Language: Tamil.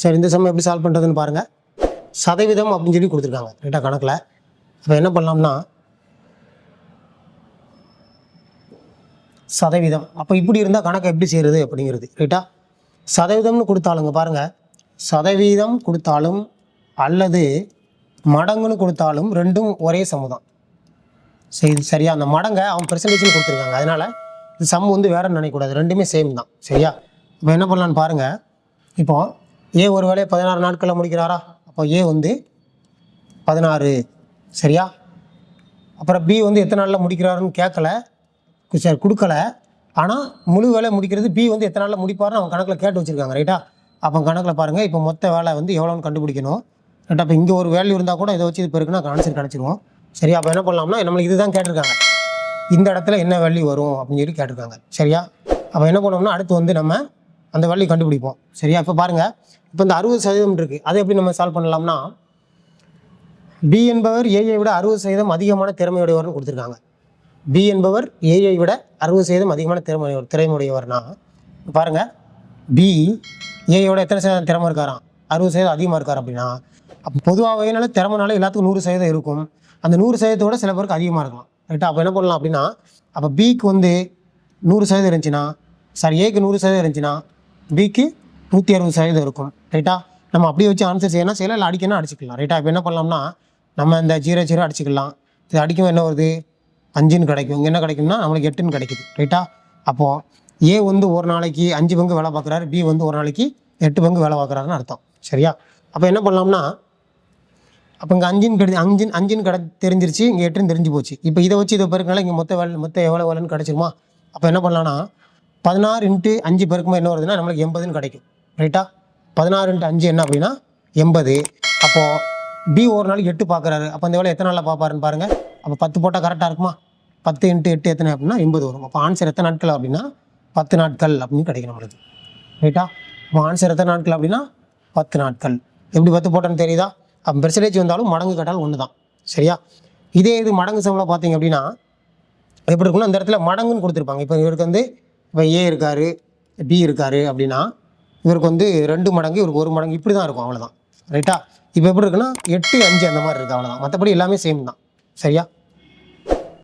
சரி இந்த சமயம் எப்படி சால்வ் பண்ணுறதுன்னு பாருங்கள் சதவீதம் அப்படின்னு சொல்லி கொடுத்துருக்காங்க ரைட்டாக கணக்கில். அப்போ என்ன பண்ணலாம்னா சதவீதம். அப்போ இப்படி இருந்தால் கணக்கை எப்படி செய்கிறது அப்படிங்கிறது ரைட்டா சதவீதம்னு கொடுத்தாலுங்க பாருங்கள் சதவீதம் கொடுத்தாலும் அல்லது மடங்குன்னு கொடுத்தாலும் ரெண்டும் ஒரே சமம் சரி சரியா? அந்த மடங்கை அவன் பெர்சன்டேஜ்னு கொடுத்துருக்காங்க. அதனால் இந்த சம் வந்து வேறு நினைக்கக்கூடாது. ரெண்டுமே சேம் தான். சரியா? இப்போ என்ன பண்ணலான்னு பாருங்கள் இப்போது ஏ ஒரு வேலையை பதினாறு நாட்களில் முடிக்கிறாரா? அப்போ ஏ வந்து பதினாறு. சரியா? அப்புறம் பி வந்து எத்தனை நாளில் முடிக்கிறாருன்னு கேட்கல சார் சரி கொடுக்கல. ஆனால் முழு வேலை முடிக்கிறது பி வந்து எத்தனை நாளில் முடிப்பாருன்னு அவங்க கணக்கில் கேட்டு வச்சுருக்காங்க. ரைட்டா? அப்போ கணக்கில் பாருங்கள் இப்போ மொத்த வேலை வந்து எவ்வளோன்னு கண்டுபிடிக்கணும். ரைட்டா? அப்போ இங்கே ஒரு வேல்யூ இருந்தால் கூட இதை வச்சு இது பெருக்குன்னா ஆன்சர் கிடச்சிருவோம். சரியா? அப்போ என்ன பண்ணலாம்னா நம்மளுக்கு இதுதான் கேட்டிருக்காங்க. இந்த இடத்துல என்ன வேல்யூ வரும் அப்படின்னு சொல்லி கேட்டிருக்காங்க. சரியா? அப்போ என்ன பண்ணோம்னா அடுத்து வந்து நம்ம அந்த வேல்யூ கண்டுபிடிப்போம். சரியா? இப்போ பாருங்கள் இப்போ இந்த அறுபது சதவீதம் இருக்குது அதை எப்படி நம்ம சால்வ் பண்ணலாம்னா பி என்பவர் ஏஐ விட அறுபது சதவீதம் அதிகமான திறமையுடையவர்னு கொடுத்துருக்காங்க. பி என்பவர் ஏஐ விட அறுபது சதவீதம் அதிகமான திறமை திறமையுடையவர்னா பாருங்கள் பி ஏஐயோட எத்தனை சதவீதம் திறமை இருக்காராம்? அறுபது சதவீதம் அதிகமாக இருக்கார் அப்படின்னா அப்போ பொதுவாகவேனால திறமைனால எல்லாத்துக்கும் நூறு சதவீதம் இருக்கும். அந்த நூறு சதவீதத்தோட சில பேருக்கு அதிகமாக இருக்கலாம். ரைட்டா அப்போ என்ன பண்ணலாம் அப்படின்னா அப்போ பிக்கு வந்து நூறு சதவீதம் இருந்துச்சுன்னா சாரி ஏக்கு நூறு சதவீதம் இருந்துச்சுன்னா பிக்கு நூற்றி அறுபது சதவீதம் இருக்கும். ரைட்டா நம்ம அப்படியே வச்சு ஆன்சர் செய்யணும் செய்யலாம் இல்லை அடிக்கணும் அடிச்சுக்கலாம். ரைட்டா இப்போ என்ன பண்ணலாம்னா நம்ம இந்த ஜீரோ ஜீரோ அடிச்சுக்கலாம். இது அடிக்கும் என்ன வருது? அஞ்சுன்னு கிடைக்கும். இங்கே என்ன கிடைக்கும்னா நம்மளுக்கு எட்டுன்னு கிடைக்குது. ரைட்டா அப்போது ஏ வந்து ஒரு நாளைக்கு அஞ்சு பங்கு வேலை பார்க்குறாரு. பி வந்து ஒரு நாளைக்கு எட்டு பங்கு வேலை பார்க்குறாருன்னு அர்த்தம். சரியா? அப்போ என்ன பண்ணலாம்னா அப்போ இங்கே அஞ்சுன்னு கிடை அஞ்சு அஞ்சின் கிட தெரிஞ்சிருச்சு. இங்கே எட்டுன்னு தெரிஞ்சு போச்சு. இப்போ இதை வச்சு இதை பெருக்கனால இங்கே மொத்த வேலை மொத்தம் எவ்வளோ வேலைன்னு கிடச்சிருமா? அப்போ என்ன பண்ணலாம்னா பதினாறு இன்ட்டு அஞ்சு பெருக்கும்போது என்ன வருதுன்னா நம்மளுக்கு எண்பதுன்னு கிடைக்கும். ரைட்டா பதினாறு இன்ட்டு அஞ்சு என்ன அப்படின்னா எண்பது. அப்போது பி ஒரு நாளைக்கு எட்டு பார்க்குறாரு அப்போ அந்த வேலை எத்தனை நாளில் பார்ப்பாருன்னு பாருங்கள் அப்போ பத்து போட்டால் கரெக்டாக இருக்குமா? பத்து இன்ட்டு எட்டு எத்தனை அப்படின்னா எண்பது வரும். அப்போ ஆன்சர் எத்தனை நாட்கள் அப்படின்னா பத்து நாட்கள் அப்படின்னு கிடைக்கும் நம்மளுக்கு. ரைட்டா அப்போ ஆன்சர் எத்தனை நாட்கள் அப்படின்னா பத்து நாட்கள். எப்படி பத்து போட்டோன்னு தெரியுதா? அப்போ பெர்சன்டேஜ் வந்தாலும் மடங்கு கேட்டாலும் ஒன்று தான் சரியா? இதே இது மடங்கு சம்பளம் பார்த்தீங்க அப்படின்னா எப்படி இருக்குன்னா அந்த இடத்துல மடங்குன்னு கொடுத்துருப்பாங்க. இப்போ இவருக்கு வந்து இப்போ ஏ இருக்காரு பி இருக்காரு அப்படின்னா இவருக்கு வந்து ரெண்டு மடங்கு இவருக்கு ஒரு மடங்கு இப்படி தான் இருக்கும் அவ்வளோதான் ரைட்டா இப்போ எப்படி இருக்குன்னா எட்டு அஞ்சு அந்த மாதிரி இருக்குது அவ்வளோதான் மற்றபடி எல்லாமே சேம் தான். சரியா?